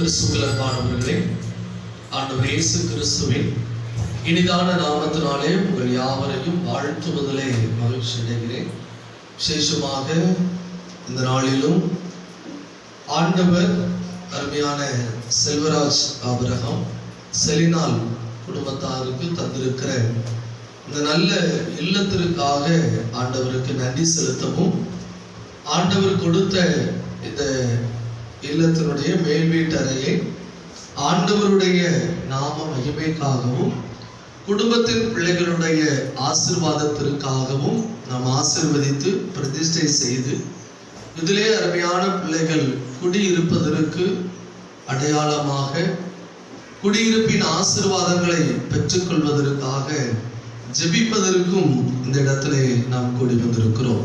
கிறிஸ்துக்களமானவர்களே ஆண்டவர் இயேசு கிறிஸ்துவின் இனிதான நாமத்தினாலே உங்கள் யாவரையும் வாழ்த்துவதிலே மகிழ்ச்சி அடைகிறேன். விசேஷமாக இந்த நாளிலும் ஆண்டவர் அருமையான செல்வராஜ் ஆபிரகாம் செலினால் குடும்பத்தாருக்கு தந்திருக்கிற இந்த நல்ல இல்லத்திற்காக ஆண்டவருக்கு நன்றி செலுத்தவும் ஆண்டவர் கொடுத்த இந்த இல்லத்தினுடைய மேல் வீட்டறையை ஆண்டவருடைய நாம மகிமைக்காகவும் குடும்பத்தின் பிள்ளைகளுடைய ஆசிர்வாதத்திற்காகவும் நாம் ஆசிர்வதித்து பிரதிஷ்டை செய்து இதிலே அருமையான பிள்ளைகள் குடியிருப்பதற்கு அடையாளமாக குடியிருப்பின் ஆசிர்வாதங்களை பெற்றுக்கொள்வதற்காக ஜெபிப்பதற்கும் இந்த இடத்திலே நாம் கூடி வந்திருக்கிறோம்.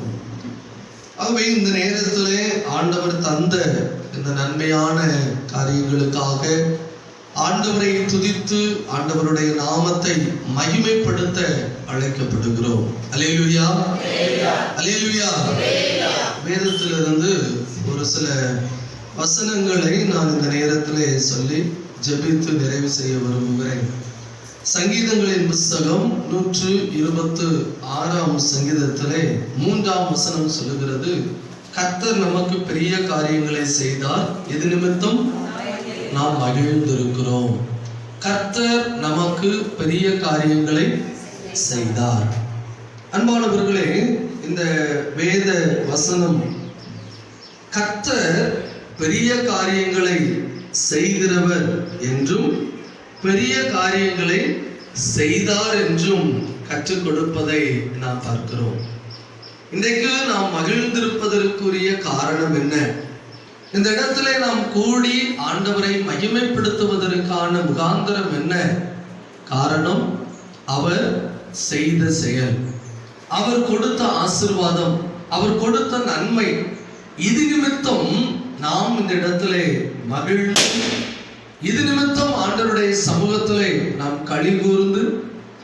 ஆகவே இந்த நேரத்திலே ஆண்டவர் தந்த இந்த நன்மையான காரியங்களுக்காக ஆண்டவரை துதித்து ஆண்டவருடைய நாமத்தை மகிமைப்படுத்த அழைக்கப்படுகிறோம். அலேலுயா அலேலுயா வேதத்திலிருந்து ஒரு சில வசனங்களை நான் இந்த நேரத்திலே சொல்லி ஜெபித்து நிறைவு செய்ய விரும்புகிறேன். சங்கீதங்களின் புஸ்தகம் நூற்று இருபத்து ஆறாம் சங்கீதத்திலே மூன்றாம் வசனம் சொல்லுகிறது. கர்த்தர் நமக்கு பெரிய காரியங்களை செய்தார். எது நிமித்தம்? நாம் மகிழ்ந்திருக்கிறோம். கர்த்தர் நமக்கு பெரிய காரியங்களை செய்தார். அன்பானவர்களே இந்த வேத வசனம் கர்த்தர் பெரிய காரியங்களை செய்கிறவர் என்றும் பெரிய காரியங்களை செய்தார் என்றும் கற்றுக் கொடுப்பதை நாம் பார்க்கிறோம். இன்றைக்கு நாம் மகிழ்ந்திருப்பதற்குரிய காரணம் என்ன? இந்த இடத்துல நாம் கூடி ஆண்டவரை மகிமைப்படுத்துவதற்கான முகாந்திரம் என்ன? காரணம் அவர் செய்த செயல். அவர் கொடுத்த ஆசிர்வாதம் அவர் கொடுத்த நன்மை. இது நிமித்தம் நாம் இந்த இடத்திலே மகிழ்ந்து இது நிமித்தம் ஆண்டவருடைய சமூகத்திலே நாம் களி கூர்ந்து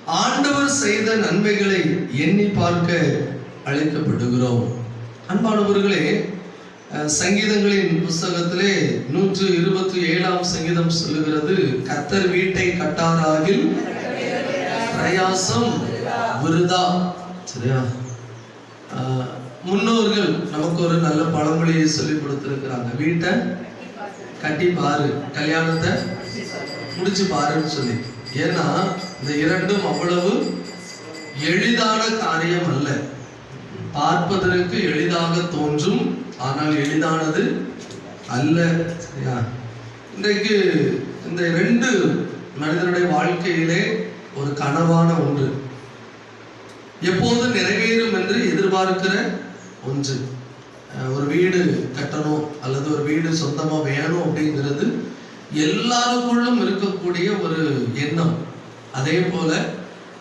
ஆண்டவர் செய்த நன்மைகளை எண்ணி பார்க்க அழைக்கப்படுகிறோம். அன்பானவர்களே சங்கீதங்களின் புஸ்தகத்திலே நூற்று இருபத்தி ஏழாம் சங்கீதம் சொல்லுகிறது கத்தர் வீட்டை கட்டாராகில் பிரயாசம் விருதா? சரியா? முன்னோர்கள் நமக்கு ஒரு நல்ல பழமொழியை சொல்லி கொடுத்துருக்கிறாங்க. வீட்டை கட்டி பாரு கல்யாணத்தை முடிச்சு பாருன்னு சொல்லி. ஏன்னா இந்த இரண்டும் அவ்வளவு எளிதான காரியம் அல்ல. பார்ப்பதற்கு எளிதாக தோன்றும் ஆனால் எளிதானது அல்ல. சரியா? இன்றைக்கு இந்த ரெண்டு மனிதனுடைய வாழ்க்கையிலே ஒரு கனவான ஒன்று. எப்போது நிறைவேறும் என்று எதிர்பார்க்கிற ஒன்று. ஒரு வீடு கட்டணும் அல்லது ஒரு வீடு சொந்தமாக வேணும் அப்படிங்கிறது எல்லாருக்குள்ளும் இருக்கக்கூடிய ஒரு எண்ணம். அதே போல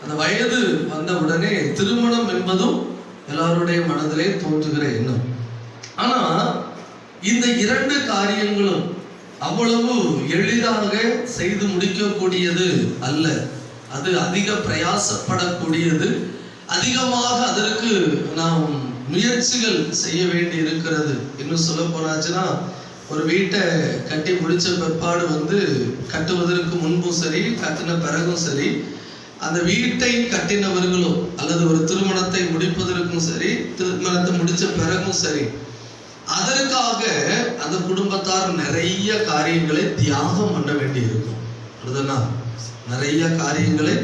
அந்த வயது வந்த உடனே திருமணம் என்பதும் எல்லாருடைய மனதிலே தோன்றுகிற எண்ணம். ஆனா இந்த இரண்டு காரியங்களும் அவ்வளவு எளிதாக செய்து முடிக்கக்கூடியது அல்ல. அது அதிக பிரயாசப்படக்கூடியது. அதிகமாக அதற்கு நாம் முயற்சிகள் செய்ய வேண்டி இருக்கிறது இன்னும் சொல்ல போனாச்சுன்னா ஒரு வீட்டை கட்டி முடிச்ச பிற்பாடு வந்து கட்டுவதற்கு முன்பும் சரி கட்டின பிறகும் சரி அந்த வீட்டை கட்டினவர்களோ அல்லது ஒரு திருமணத்தை முடிப்பதற்கும் சரி திருமணத்தை முடிச்ச பிறகும் சரி அதற்காக அந்த குடும்பத்தார் நிறைய காரியங்களை தியாகம் பண்ண வேண்டி இருக்கும் அப்படிதானா நிறைய காரியங்களை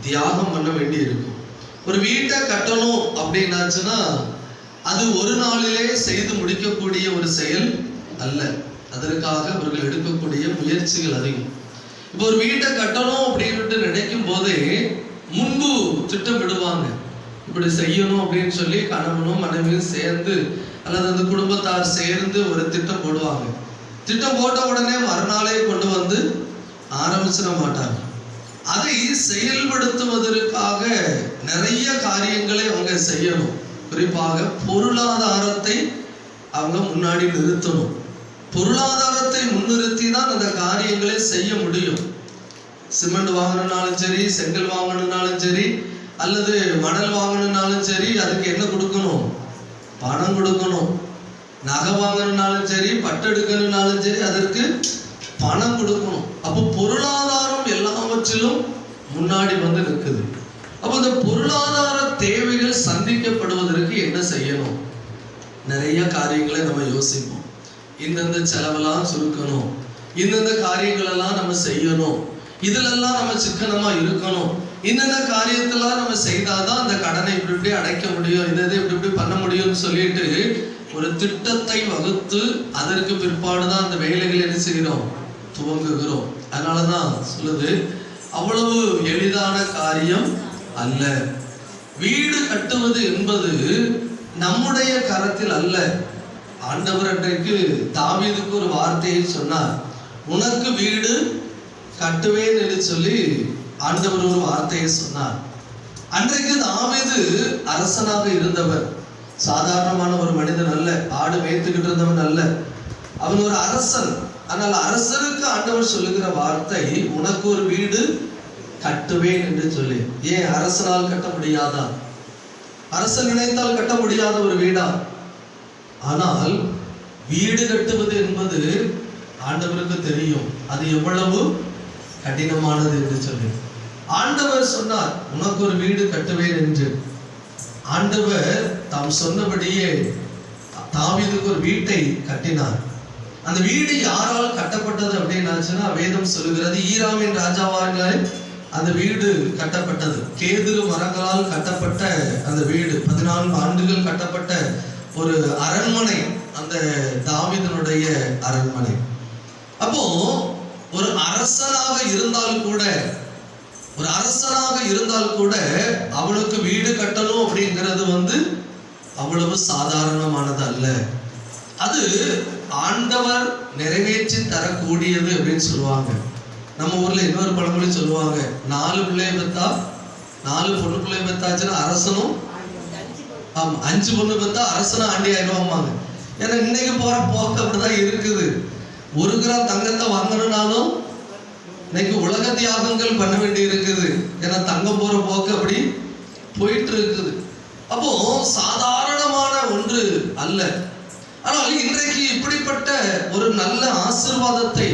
தியாகம் பண்ண வேண்டி இருக்கும் ஒரு வீட்டை கட்டணும் அப்படின்னாச்சுன்னா அது ஒரு நாளிலே செய்து முடிக்கக்கூடிய ஒரு செயல் அல்ல. அதற்காக அவர்கள் எடுக்கக்கூடிய முயற்சிகள் அதிகம். இப்போ ஒரு வீட்டை கட்டணும் அப்படின்ட்டு நினைக்கும் போதே முன்பு திட்டமிடுவாங்க. இப்படி செய்யணும் அப்படின்னு சொல்லி கணவனும் மனைவியும் சேர்ந்து அல்லது அந்த குடும்பத்தார் சேர்ந்து ஒரு திட்டம் போடுவாங்க. திட்டம் போட்ட உடனே மறுநாளே கொண்டு வந்து ஆரம்பிச்சிட மாட்டாங்க. அதை செயல்படுத்துவதற்காக நிறைய காரியங்களை அவங்க செய்யணும். குறிப்பாக பொருளாதாரத்தை அவங்க முன்னாடி நிறுத்தணும். பொருளாதாரத்தை முன்னிறுத்தி தான் அந்த காரியங்களை செய்ய முடியும். சிமெண்ட் வாங்கணும்னாலும் சரி செங்கல் வாங்கணும்னாலும் சரி அல்லது மணல் வாங்கணும்னாலும் சரி அதுக்கு என்ன கொடுக்கணும்? பணம் கொடுக்கணும். நகை வாங்கணும்னாலும் சரி பட்டு எடுக்கணும்னாலும் சரி அதற்கு பணம் கொடுக்கணும். அப்போ பொருளாதாரம் எல்லாவற்றிலும் முன்னாடி வந்து நிற்குது. அப்போ இந்த பொருளாதார தேவைகள் சந்திக்கப்படுவதற்கு என்ன செய்யணும்? நிறைய காரியங்களை நம்ம யோசிப்போம். இந்தந்த செலவெல்லாம் சுருக்கணும். இந்தந்த காரியங்களெல்லாம் நம்ம செய்யணும். இதுலெல்லாம் நம்ம சிக்கனமா இருக்கணும். இந்தந்த காரியத்தெல்லாம் நம்ம செய்தாதான் அந்த கடனை இப்படி இப்படி அடைக்க முடியும். இதை இதை இப்படி இப்படி பண்ண முடியும்னு சொல்லிட்டு ஒரு திட்டத்தை வகுத்து அதற்கு பிற்பாடு தான் அந்த வேலைகள் என்ன செய்கிறோம்? துவங்குகிறோம். அதனாலதான் சொல்லுது அவ்வளவு எளிதான காரியம் அல்ல. வீடு கட்டுவது என்பது நம்முடைய கரத்தில் அல்ல. ஆண்டவர் அன்றைக்கு தாவீதுக்கு ஒரு வார்த்தையை சொன்னார். உனக்கு வீடு கட்டுவேன் என்று சொல்லி ஆண்டவர் ஒரு வார்த்தையை சொன்னார். அன்றைக்கு தாவீது அரசனாக இருந்தவர். சாதாரணமான ஒரு மனிதன் அல்ல ஆடு மேய்த்துக்கிட்டு இருந்தவன் அல்ல. அவன் ஒரு அரசன். ஆனால் அரசனுக்கு ஆண்டவர் சொல்லுகிற வார்த்தை உனக்கு ஒரு வீடு கட்டுவேன் என்று சொல்லி. ஏன் அரசனால் கட்ட முடியாதா? அரசன் நினைத்தால் கட்ட முடியாத ஒரு வீடா? ஆனால் வீடு கட்டுவது என்பது ஆண்டவருக்கு தெரியும். அது எவ்வளவு கடினமானது என்று சொல்லி. ஆண்டவர் சொன்னார் உனக்கு ஒரு வீடு கட்டுவேன் என்று. ஆண்டவர் தாம் சொன்னபடியே தாவிதுக்கு ஒரு வீட்டை கட்டினார். அந்த வீடு யாரால் கட்டப்பட்டது அப்படின்னு வேதம் சொல்லுகிறது ஈராமின் ராஜாவாக அந்த வீடு கட்டப்பட்டது. கேதுரு மரங்களால் கட்டப்பட்ட அந்த வீடு பதினான்கு ஆண்டுகள் கட்டப்பட்ட ஒரு அரண்மனை அந்த தாவிதனுடைய அரண்மனை. அப்போ ஒரு அரசனாக இருந்தால் கூட ஒரு அரசனாக இருந்தால் கூட அவளுக்கு வீடு கட்டணும் அப்படிங்கிறது வந்து அவ்வளவு சாதாரணமானது அல்ல. அது ஆண்டவர் நிறைவேற்றி தரக்கூடியது அப்படின்னு சொல்லுவாங்க. நம்ம ஊர்ல இன்னொரு பழமொழி சொல்லுவாங்க நாலு பிள்ளைய பெத்தா நாலு பொண்ணு பிள்ளைய பெத்தாச்சுன்னா அரசனும் ஆமா அஞ்சு பொண்ணு பெத்தா அரசனும் ஆண்டி ஆயிடுவாங்க ஏன்னா இன்னைக்கு போற போக்கு அப்படிதான் இருக்குது. ஒரு கிராம் தங்கத்தை வாங்கணும்னாலும் இன்னைக்கு உலக தியாகங்கள் பண்ண வேண்டி இருக்குது. ஏன்னா தங்கம் போற போக்கு அப்படி போயிட்டு இருக்குது அப்போ சாதாரணமான ஒன்று அல்ல. ஆனால் இன்றைக்கு இப்படிப்பட்ட ஒரு நல்ல ஆசிர்வாதத்தை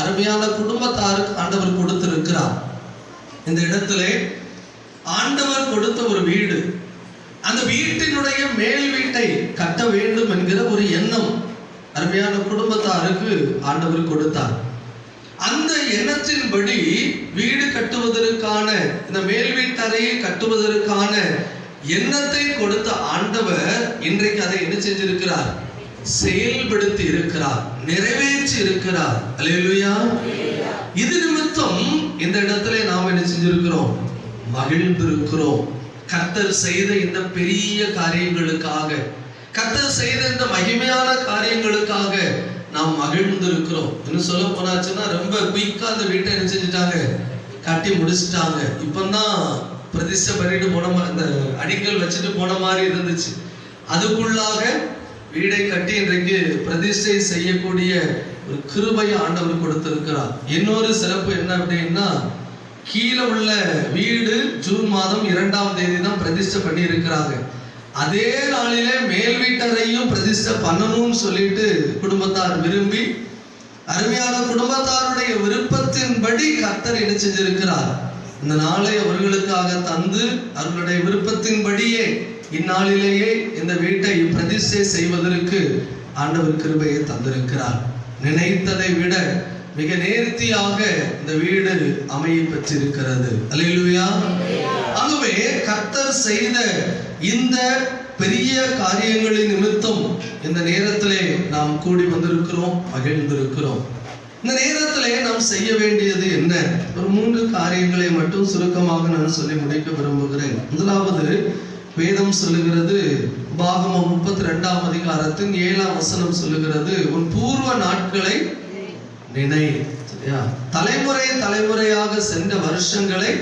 அருமையான குடும்பத்தாருக்கு ஆண்டவர் கொடுத்திருக்கிறார். இந்த இடத்திலே ஆண்டவர் கொடுத்த ஒரு வீடு அந்த வீட்டினுடைய மேல் வீட்டை கட்ட வேண்டும் என்கிற ஒரு எண்ணம் அருமையான குடும்பத்தாருக்கு ஆண்டவர் கொடுத்தார். அந்த எண்ணத்தின்படி வீடு கட்டுவதற்கான இந்த மேல் வீட்டறையை கட்டுவதற்கான எண்ணத்தை கொடுத்த ஆண்டவர் இன்றைக்கு அதை என்ன செஞ்சிருக்கிறார்? செயல்படுத்தி இருக்கிறார் நிறைவேற்றி இருக்கிறார். அலையலுயா இது நிமித்தம் இந்த இடத்துல நாம் என்ன செஞ்சிருக்கிறோம்? மகிழ்ந்திருக்கிறோம். கர்த்தர் செய்த இந்த பெரிய காரியங்களுக்காக கர்த்தர் செய்த இந்த மகிமையான காரியங்களுக்காக நாம் மகிழ்ந்திருக்கிறோம். இன்னும் சொல்ல போனாச்சுன்னா ரொம்ப குயிக்கா அந்த வீட்டை என்ன செஞ்சுட்டாங்க? கட்டி முடிச்சிட்டாங்க. இப்பந்தான் பிரதிஷ்டை பண்ணிட்டு போன மாதிரி இந்த அடிக்கல் வச்சுட்டு போன மாதிரி இருந்துச்சு. அதுக்குள்ளாக வீடை கட்டி இன்றைக்கு பிரதிஷ்டை செய்யக்கூடிய ஒரு கிருபையை ஆண்டவர் கொடுத்திருக்கிறார். இன்னொரு சிறப்பு என்ன அப்படின்னா கீழே உள்ள வீடு ஜூன் மாதம் இரண்டாம் தேதி தான் பிரதிஷ்டை பண்ணி இருக்கிறாங்க அதே நாளிலே மேல் வீட்டரையும் பிரதிஷ்டை பண்ணணும்னு சொல்லிட்டு குடும்பத்தார் விரும்பி அருமையான குடும்பத்தாருடைய விருப்பத்தின்படி கத்தர் என்ன செஞ்சிருக்கிறார். இந்த நாளை அவர்களுக்காக தந்து அவர்களுடைய விருப்பத்தின்படியே இந்நாளிலேயே இந்த வீட்டை பிரதிஷ்டை செய்வதற்கு ஆண்டவர் கிருபையை தந்திருக்கிறார். நினைத்ததை விட மிக நேர்த்தியாக இந்த வீடு அமைய பெற்றிருக்கிறது. அல்லேலூயா. ஆகவே கர்த்தர் செய்த இந்த பெரிய காரியங்களின் நிமித்தம் இந்த நேரத்திலே நாம் கூடி வந்திருக்கிறோம் மகிழ்ந்திருக்கிறோம். இந்த நேரத்திலே நாம் செய்ய வேண்டியது என்ன? ஒரு மூன்று காரியங்களை மட்டும் சுருக்கமாக நான் சொல்லி முடிக்க விரும்புகிறேன். முதலாவது வேதம் சொல்லுகிறது பாகமம் முப்பத்தி ரெண்டாம் அதிகாரத்தின் ஏழாம் வசனம் சொல்லுகிறது உன் பூர்வ நாட்களை நினை சரியா? தலைமுறை தலைமுறையாக சென்ற வருஷங்களை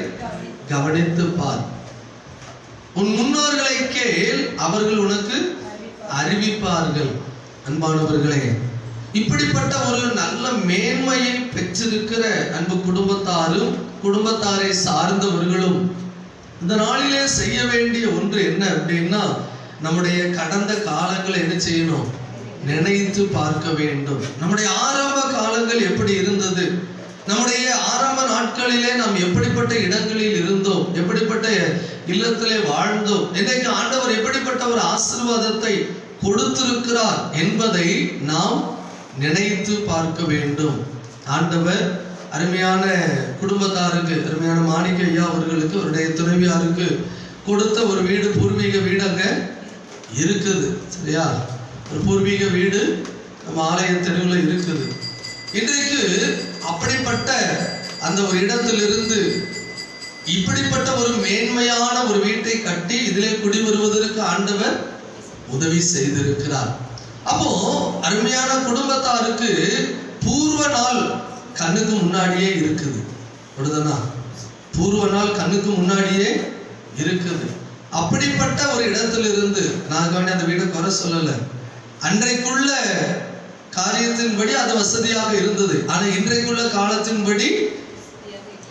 கவனித்து பார். உன் முன்னோர்களை கேள் அவர்கள் உனக்கு அறிவிப்பார்கள். அன்பானவர்களே இப்படிப்பட்ட ஒரு நல்ல மேன்மையை பெற்றிருக்கிற அன்பு குடும்பத்தாரும் குடும்பத்தாரை சார்ந்தவர்களும் இந்த நாளிலே செய்ய வேண்டிய ஒன்று என்ன அப்படின்னா நம்முடைய கடந்த காலங்களை என்ன செய்யணும்? நினைத்து பார்க்க வேண்டும். நம்முடைய ஆரம்ப காலங்கள் எப்படி இருந்தது? நம்முடைய ஆரம்ப நாட்களிலே நாம் எப்படிப்பட்ட இடங்களில் இருந்தோம்? எப்படிப்பட்ட இல்லத்திலே வாழ்ந்தோம்? இன்றைக்கு ஆண்டவர் எப்படிப்பட்ட ஒரு ஆசீர்வாதத்தை கொடுத்திருக்கிறார் என்பதை நாம் நினைத்து பார்க்க வேண்டும். ஆண்டவர் அருமையான குடும்பத்தாருக்கு அருமையான மாணிக்க ஐயா அவர்களுக்கு அவருடைய துணைவியாருக்கு கொடுத்த ஒரு வீடு பூர்வீக வீடு அங்க இருக்குது. சரியா? ஒரு பூர்வீக வீடு நம்ம ஆலய தெருவில் இருக்குது. இன்றைக்கு அப்படிப்பட்ட அந்த ஒரு இடத்திலிருந்து இப்படிப்பட்ட ஒரு மேன்மையான ஒரு வீட்டை கட்டி இதிலே குடிவருவதற்கு ஆண்டவர் உதவி செய்திருக்கிறார். அப்போ அருமையான குடும்பத்தாருக்கு பூர்வ நாள் கண்ணுக்கு முன்னாடியே இருக்குது. அப்படிதானா பூர்வ நாள் கண்ணுக்கு முன்னாடியே இருக்குது. அப்படிப்பட்ட ஒரு இடத்திலிருந்து நான் அந்த வீடை குறை சொல்லலை. அன்றைக்குள்ள காரியத்தின்படி அது வசதியாக இருந்தது. ஆனா இன்றைக்குள்ள காலத்தின்படி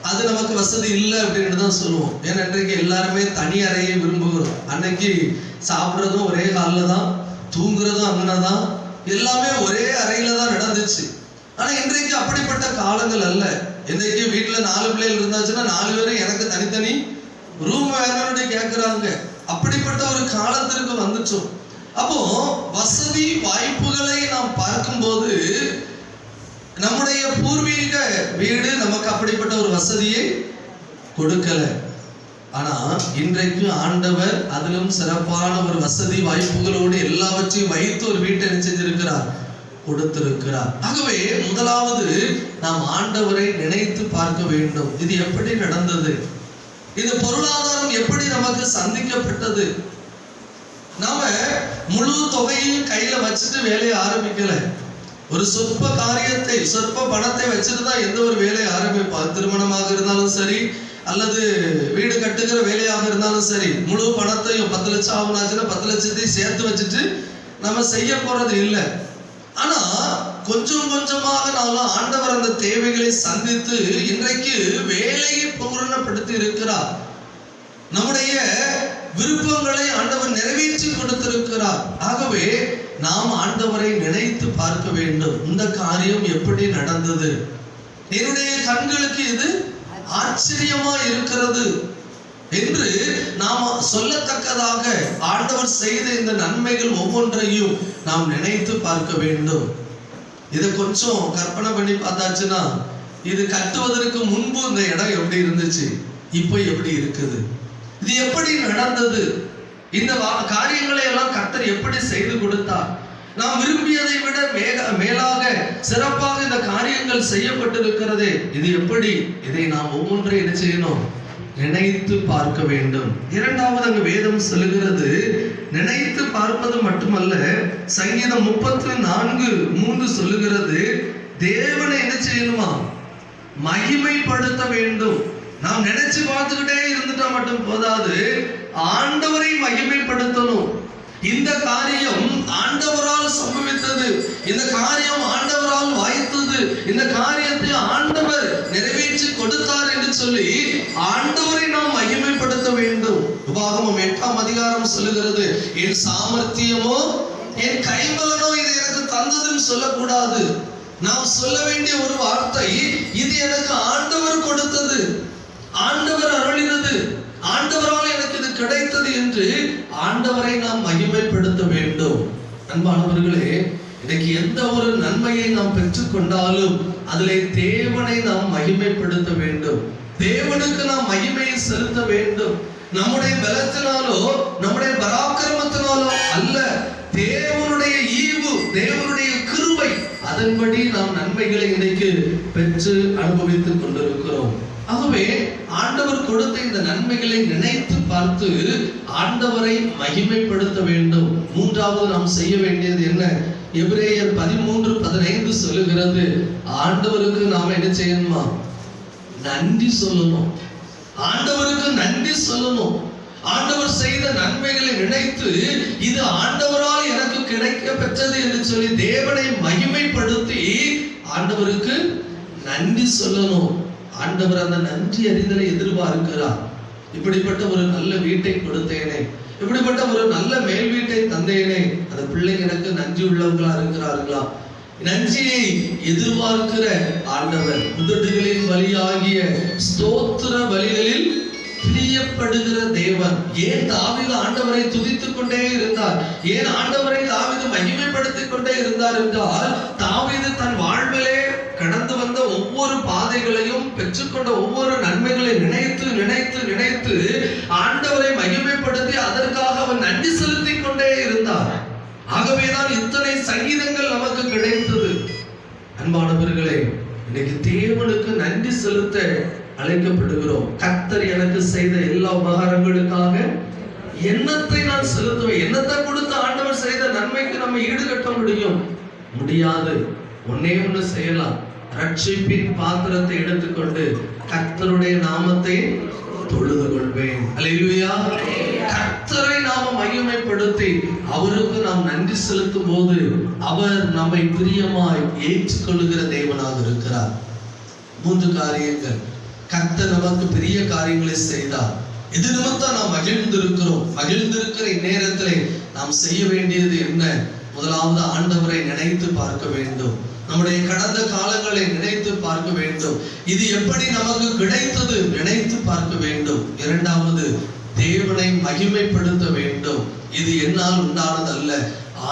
அது நமக்கு வசதி இல்லை அப்படின்னு தான் சொல்லுவோம். ஏன்னா இன்றைக்கு எல்லாருமே தனி அறையை விரும்புகிறோம். அன்னைக்கு சாப்பிட்றதும் ஒரே காலில் தான் தூங்குறதும் அங்கே தான் எல்லாமே ஒரே அறையில தான் நடந்துச்சு. ஆனா இன்றைக்கு அப்படிப்பட்ட காலங்கள் அல்ல. இன்றைக்கு வீட்டில் நாலு பிள்ளைகள் இருந்தாச்சுன்னா நாலு பேரும் எனக்கு தனித்தனி ரூம் வேணும்னு கேட்குறாங்க அப்படிப்பட்ட ஒரு காலத்திற்கு வந்துட்டோம். அப்போ வசதி வாய்ப்புகளை நாம் பார்க்கும்போது நம்முடைய பூர்வீக வீடு நமக்கு அப்படிப்பட்ட ஒரு வசதியை கொடுக்கல. ஆனா இன்றைக்கு ஆண்டவர் அதிலும் சிறப்பான ஒரு வசதி வாய்ப்புகளோடு எல்லாவற்றையும் வைத்து ஒரு வீட்டை என்ன செஞ்சிருக்கிறார் கொடுத்திருக்கிறார். ஆகவே முதலாவது நாம் ஆண்டவரை நினைத்து பார்க்க வேண்டும். இது எப்படி நடந்தது? இந்த பொருளாதாரம் எப்படி நமக்கு சந்திக்கப்பட்டது? நாம முழு தொகையும் கையில வச்சுட்டு வேலையை ஆரம்பிக்கல. ஒரு சொற்ப காரியத்தை சொற்ப பணத்தை வச்சுட்டு தான் எந்த ஒரு வேலையை ஆரம்பிப்போம் திருமணமாக இருந்தாலும் சரி அல்லது வீடு கட்டுகிற வேலையாக இருந்தாலும் சரி முழு பணத்தையும் பத்து லட்சம் ஆகுனாச்சுன்னா பத்து லட்சத்தையும் சேர்த்து வச்சுட்டு நம்ம செய்ய போறது இல்லை. ஆனா கொஞ்சம் கொஞ்சமாக நாளும் ஆண்டவர் அந்த தேவைகளை சந்தித்து இன்றைக்கு வேலையை பூரணப்படுத்தி இருக்கிறார். நம்முடைய விருப்பங்களை ஆண்டவர் கொடுத்திருக்கிறார் ஆகவே நாம் ஆண்டவரை நினைத்து பார்க்க வேண்டும். இந்த காரியம் எப்படி நடந்தது? என்னுடைய கண்களுக்கு இது ஆச்சரியமா இருக்கிறது என்று நாம் சொல்லத்தக்கதாக ஆண்டவர் செய்த இந்த நன்மைகள் ஒவ்வொன்றையும் நாம் நினைத்து பார்க்க வேண்டும். இதை கொஞ்சம் கற்பனை பண்ணி பார்த்தாச்சுன்னா இது கட்டுவதற்கு முன்பு இந்த இடம் எப்படி இருந்துச்சு? இப்போ எப்படி இருக்குது? இது எப்படி நடந்தது? இந்த வா- காரியங்களை எல்லாம் கர்த்தர் எப்படி செய்து கொடுத்தார்? நாம் விரும்பியதை விட மேக மேலாக சிறப்பாக இந்த காரியங்கள் செய்யப்பட்டிருக்கிறது. இது எப்படி? இதை நாம் ஒவ்வொன்றை என்ன செய்யணும்? நினைத்து பார்க்க வேண்டும். இரண்டாவது அங்கு வேதம் சொல்லுகிறது நினைத்து பார்ப்பது மட்டுமல்ல சங்கீதம் முப்பத்தி நான்கு மூன்று சொல்லுகிறது தேவனை என்ன செய்யணுமா? மகிமைப்படுத்த வேண்டும். நாம் நினைச்சு பார்த்துக்கிட்டே இருந்துட்டா மட்டும் போதாது ஆண்டவரை மகிமைப்படுத்தணும். இந்த காரியம் ஆண்டவரால் சம்பவித்தது. இந்த காரியம் ஆண்டவரால் வாய்த்தது. இந்த காரியத்தை ஆண்டவர் நிறைவேற்றி கொடுத்தார் என்று சொல்லி ஆண்டவரை நாம் மகிமைப்படுத்த வேண்டும். உபாகமம் எட்டாம் அதிகாரம் சொல்லுகிறது என் சாமர்த்தியமோ என் கைமகனோ இது எனக்கு தந்ததுன்னு சொல்லக்கூடாது. நாம் சொல்ல வேண்டிய ஒரு வார்த்தை இது எனக்கு ஆண்டவர் கொடுத்தது ஆண்டவர் அருளினது ஆண்டவரால் எனக்கு இது கிடைத்தது என்று ஆண்டவரை நாம் மகிமைப்படுத்த வேண்டும். அன்பானவர்களே இன்னைக்கு எந்த ஒரு நன்மையை நாம் பெற்றுக்கொண்டாலும் அதிலே தேவனை நாம் மகிமைப்படுத்த வேண்டும். தேவனுக்கு நாம் மகிமையை செலுத்த வேண்டும். நம்முடைய பலத்தினாலோ நம்முடைய பராக்கிரமத்தினாலோ அல்ல தேவனுடைய ஈவு தேவனுடைய கிருபை அதன்படி நாம் நன்மைகளை இன்னைக்கு பெற்று அனுபவித்துக் கொண்டிருக்கிறோம். ஆகவே ஆண்டவர் கொடுத்த இந்த நன்மைகளை நினைத்து பார்த்து ஆண்டவரை மகிமைப்படுத்த வேண்டும். மூன்றாவது நாம் செய்ய வேண்டியது என்ன? எபிரேயர் பதிமூன்று பதினைந்து சொல்லுகிறது. ஆண்டவருக்கு நாம என்ன செய்யணுமா? நன்றி சொல்லணும். ஆண்டவருக்கு நன்றி சொல்லணும். ஆண்டவர் செய்த நன்மைகளை நினைத்து இது ஆண்டவரால் எனக்கு கிடைக்க பெற்றது என்று சொல்லி தேவனை மகிமைப்படுத்தி ஆண்டவருக்கு நன்றி சொல்லணும். ஆண்டவர் அந்த நன்றி அறிதலை எதிர்பார்க்கிறார். இப்படிப்பட்ட ஒரு நல்ல வீட்டை கொடுத்தேனே. இப்படிப்பட்ட ஒரு நல்ல மேல் வீட்டை தந்தேனே. அந்த பிள்ளைங்க எனக்கு நன்றி உள்ளவங்களா இருக்கிறார்களா? நன்றியை எதிர்பார்க்கிற ஆண்டவர் உதடுகளின் வழியாகிய ஸ்தோத்திர வழிகளில் பிரியப்படுகிற தேவன். ஏன் தாவித ஆண்டவரை துதித்துக் கொண்டே இருந்தார்? ஏன் ஆண்டவரை தாவிது மகிமைப்படுத்திக் கொண்டே இருந்தார் என்றால் தாவீது தன் வாழ்விலே கடந்து வந்த ஒவ்வொரு பாதைகளையும் பெற்றுக்கொண்ட ஒவ்வொரு நன்மைகளை நினைத்து நினைத்து நினைத்து ஆண்டவரை மகிமைப்படுத்தி அதற்காக அவன் நன்றி செலுத்திக் கொண்டே இருந்தார் ஆகவேதான் இத்தனை சங்கீதங்கள் நமக்கு கிடைத்தது. அன்பானவர்களே இன்னைக்கு தேவனுக்கு நன்றி செலுத்த அழைக்கப்படுகிறோம். கத்தர் எனக்கு செய்த எல்லா உபகாரங்களுக்காக எண்ணத்தை நான் செலுத்துவேன்? எண்ணத்தை கொடுத்து ஆண்டவர் செய்த நன்மைக்கு நம்ம ஈடுகட்ட முடியும்? முடியாது. ஒன்னே ஒண்ணு செய்யலாம். ரட்சிப்பின் பாத்திரத்தை எடுத்துக்கொண்டு கர்த்தருடைய நாமத்தை தொழுது கொள்வேன் அலையா கர்த்தரை நாம மகிமைப்படுத்தி அவருக்கு நாம் நன்றி செலுத்தும் போது அவர் நம்மை பிரியமாய் ஏற்றுக்கொள்ளுகிற தேவனாக இருக்கிறார். மூன்று காரியங்கள். கர்த்தர் நமக்கு பெரிய காரியங்களை செய்தார். இது நிமித்தம் நாம் மகிழ்ந்திருக்கிறோம். மகிழ்ந்திருக்கிற இந்நேரத்திலே நாம் செய்ய வேண்டியது என்ன? முதலாவது ஆண்டவரை நினைத்து பார்க்க வேண்டும். நம்முடைய கடந்த காலங்களை நினைத்து பார்க்க வேண்டும். இது எப்படி நமக்கு கிடைத்தது நினைத்து பார்க்க வேண்டும். இரண்டாவது தேவனை மகிமைப்படுத்த வேண்டும். இது என்னால் உண்டானது அல்ல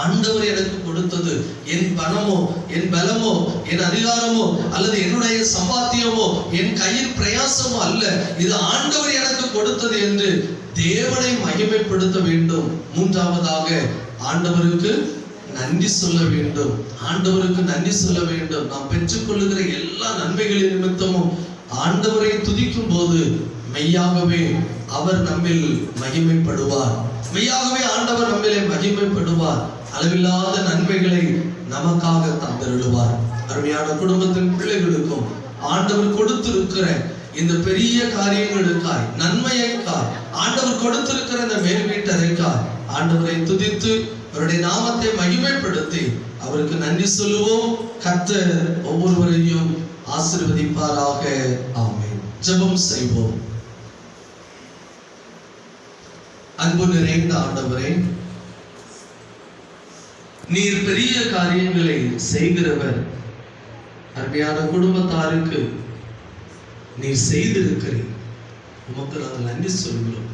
ஆண்டவர் எனக்கு கொடுத்தது என் பணமோ என் பலமோ என் அதிகாரமோ அல்லது என்னுடைய சம்பாத்தியமோ என் கையின் பிரயாசமோ அல்ல. இது ஆண்டவர் எனக்கு கொடுத்தது என்று தேவனை மகிமைப்படுத்த வேண்டும். மூன்றாவதாக ஆண்டவருக்கு நன்றி சொல்ல வேண்டும். ஆண்டவருக்கு நன்றி சொல்ல வேண்டும். நாம் பெற்றுக்கொள்ளுகிற எல்லா நன்மைகளின் நிமித்தமும் ஆண்டவரை துதிக்கும் போது மெய்யாகவே அவர் நம்மில் மகிமைப்படுவார். மெய்யாகவே ஆண்டவர் நம்மிலே மகிமைப்படுவார். அளவில்லாத நன்மைகளை நமக்காக தந்திருடுவார். அருமையான குடும்பத்தின் பிள்ளைகளுக்கும் ஆண்டவர் கொடுத்திருக்கிற இந்த பெரிய காரியங்களுக்காய் நன்மையைக்காய் ஆண்டவர் கொடுத்திருக்கிற இந்த மேல்வீட்டறைக்காய் ஆண்டவரை துதித்து அவருடைய நாமத்தை மகிமைப்படுத்தி அவருக்கு நன்றி சொல்லுவோம். கத்த ஒவ்வொருவரையும் ஆசிர்வதிப்பாராக. ஆமே ஜெபம் செய்வோம். அன்பு நிறைந்த ஆண்டவரே நீர் பெரிய காரியங்களை செய்கிறவர் அருமையான குடும்பத்தாருக்கு நீர் செய்திருக்கிறீர். உமக்கு நாங்கள் நன்றி சொல்கிறோம்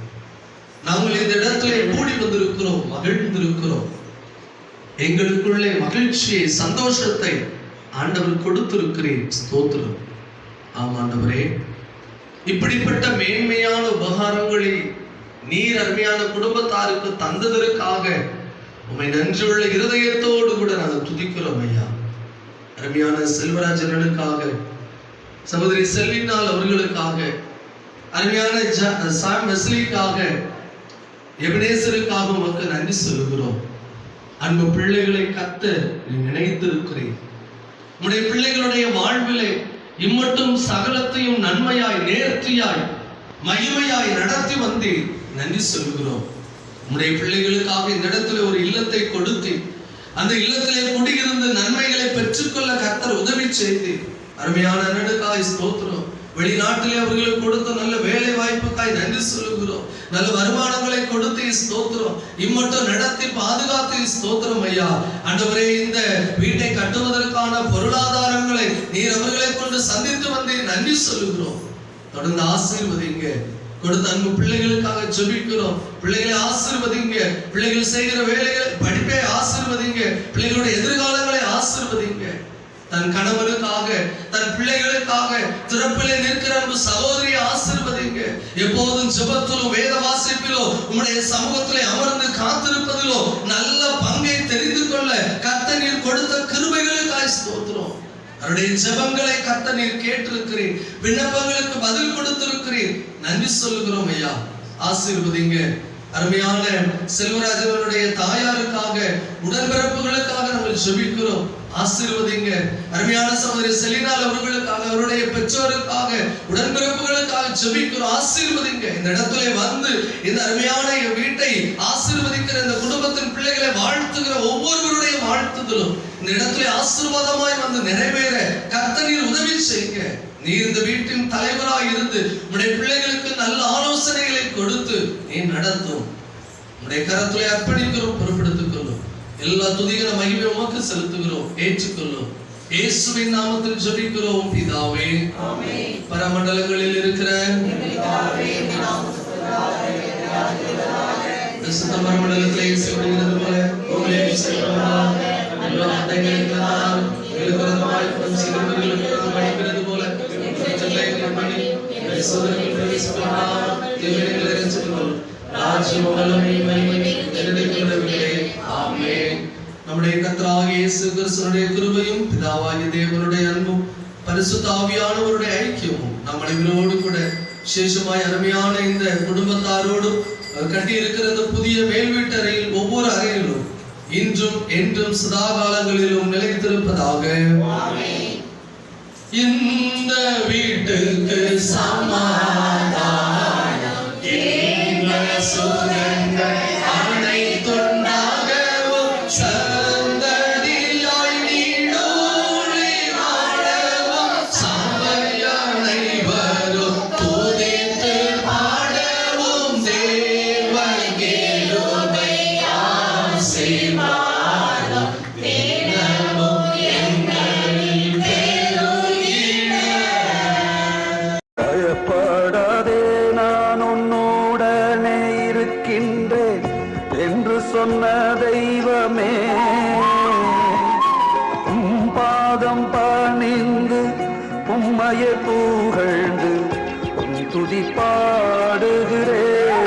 நாங்கள் இந்த இடத்துல கூடி வந்திருக்கிறோம் மகிழ்ந்திருக்கிறோம். எங்களுக்குள்ளே மகிழ்ச்சியை சந்தோஷத்தை ஆண்டவர் கொடுத்திருக்கிறேன். ஸ்தோத்திரம். ஆம் ஆண்டவரே இப்படிப்பட்ட மேன்மையான உபகாரங்களை நீர் அருமையான குடும்பத்தாருக்கு தந்ததற்காக உமை நன்றியுள்ள இருதயத்தோடு கூட நாங்கள் துதிக்கிறோம் ஐயா. அருமையான செல்வராஜனுக்காக சகோதரி செல்வினால் அவர்களுக்காக அருமையான ஜ- சாம் மெஸ்லிக்காக எபினேசருக்காக உமக்கு நன்றி சொல்கிறோம் அன்பு பிள்ளைகளை கத்த நினைத்திருக்கிறேன் உடைய பிள்ளைகளுடைய வாழ்விலே இம்மட்டும் சகலத்தையும் நன்மையாய் நேர்த்தியாய் மகிமையாய் நடத்தி வந்தீர். நன்றி சொல்கிறோம். உடைய பிள்ளைகளுக்காக இந்த இடத்துல ஒரு இல்லத்தை கொடுத்து அந்த இல்லத்திலே குடியிருந்து நன்மைகளை பெற்றுக்கொள்ள கத்தர் உதவி செய்து அருமையான நடுக்காய் ஸ்தோத்திரம். வெளிநாட்டிலே அவர்களுக்கு கொடுத்த நல்ல வேலை வாய்ப்புக்காய் நன்றி சொல்லுகிறோம். நல்ல வருமானங்களை கொடுத்து ஸ்தோத்திரம். இம்மட்டும் நடத்தி பாதுகாத்து ஸ்தோத்திரம் ஐயா. ஆண்டவரே இந்த வீட்டை கட்டுவதற்கான பொருளாதாரங்களை நீர் அவர்களை கொண்டு சந்தித்து வந்து நன்றி சொல்லுகிறோம். தொடர்ந்து ஆசீர்வதிங்க. கொடுத்த அன்பு பிள்ளைகளுக்காக ஜெபிக்கிறோம். பிள்ளைகளை ஆசிர்வதிங்க. பிள்ளைகள் செய்கிற வேலைகள் படிப்பை ஆசிர்வதிங்க. பிள்ளைகளுடைய எதிர்காலங்களை ஆசிர்வதிங்க. தன் கணவனுக்காக தன் பிள்ளைகளுக்காக திறப்பிலே நிற்கிற அன்பு சகோதரியை ஆசீர்வதிங்க எப்போதும் ஜெபத்திலும் வேத வாசிப்பிலோ உம்முடைய சமூகத்திலே அமர்ந்து காத்திருப்பதிலோ நல்ல பங்கை தெரிந்து கொள்ள கத்த நீர் கொடுத்த கிருபைகளுக்காய் ஸ்தோத்திரம். அவருடைய ஜபங்களை கத்த நீர் கேட்டிருக்கிறீர். விண்ணப்பங்களுக்கு பதில் கொடுத்திருக்கிறீர். நன்றி சொல்லுகிறோம் ஐயா. ஆசீர்வதிங்க. அருமையான செல்வராஜனுடைய தாயாருக்காக உடன்பிறப்பு நாங்கள் ஜெபிக்கிறோம் ஆசீர்வதிங்க. அருமையான சகோதரி செலினால் அவர்களுக்காக அவருடைய பெற்றோருக்காக உடன்பிறப்புகளுக்காக ஜெபிக்கிறோம் ஆசீர்வதிங்க. இந்த இடத்துல வந்து இந்த அருமையான என் வீட்டை ஆசீர்வதிக்கிற இந்த குடும்பத்தின் பிள்ளைகளை வாழ்த்துகிற ஒவ்வொருவருடைய வாழ்த்துதலும் இந்த இடத்துல ஆசீர்வாதமாய் வந்து நிறைவேற கர்த்தர் உதவி செய்யுங்க. நீ இந்த வீட்டின் தலைவராய் இருந்து உடைய பிள்ளைகளுக்கு நல்ல ஆலோசனைகளை கொடுத்து நீ நடத்தும். உடைய கரத்துல அர்ப்பணிக்கிறோம் பொறுப்பெடுத்துக் கொள்ளும். எல்லா துதிகளை மகிமை உமக்கு செலுத்துகிறோம். ஏற்றுக்கொள்ளும். இயேசுவின் நாமத்தில் ஜெபிக்கிறோம் பிதாவே. பரமண்டலங்களில் இருக்கிற பிரசுத்த மரமண்டலத்திலே போல உங்களே எல்லா சிறுவர்களுக்கு போல சோதனைகள் தேவைகளை ராஜ்யம் வல்லமை மகிமை ஆமென் நம்முடைய கர்த்தராகிய இயேசு கிறிஸ்துவினுடைய கிருபையும் பிதாவாகிய தேவனுடைய அன்பும் பரிசுத்த ஆவியானவருடைய ஐக்கியமும் நம் அனைவரோடு கூட விசேஷமாய் அருமையான இந்த குடும்பத்தாரோடு கட்டி இருக்கிற இந்த புதிய மேல் வீட்டறையில் ஒவ்வொரு அறையிலும் இன்றும் என்றும் சதா காலங்களிலும் நிலைத்திருப்பதாக. இந்த வீட்டுக்கு பணிந்து உம்மையை புகழ்ந்து உன் துதி பாடுகிறேன்.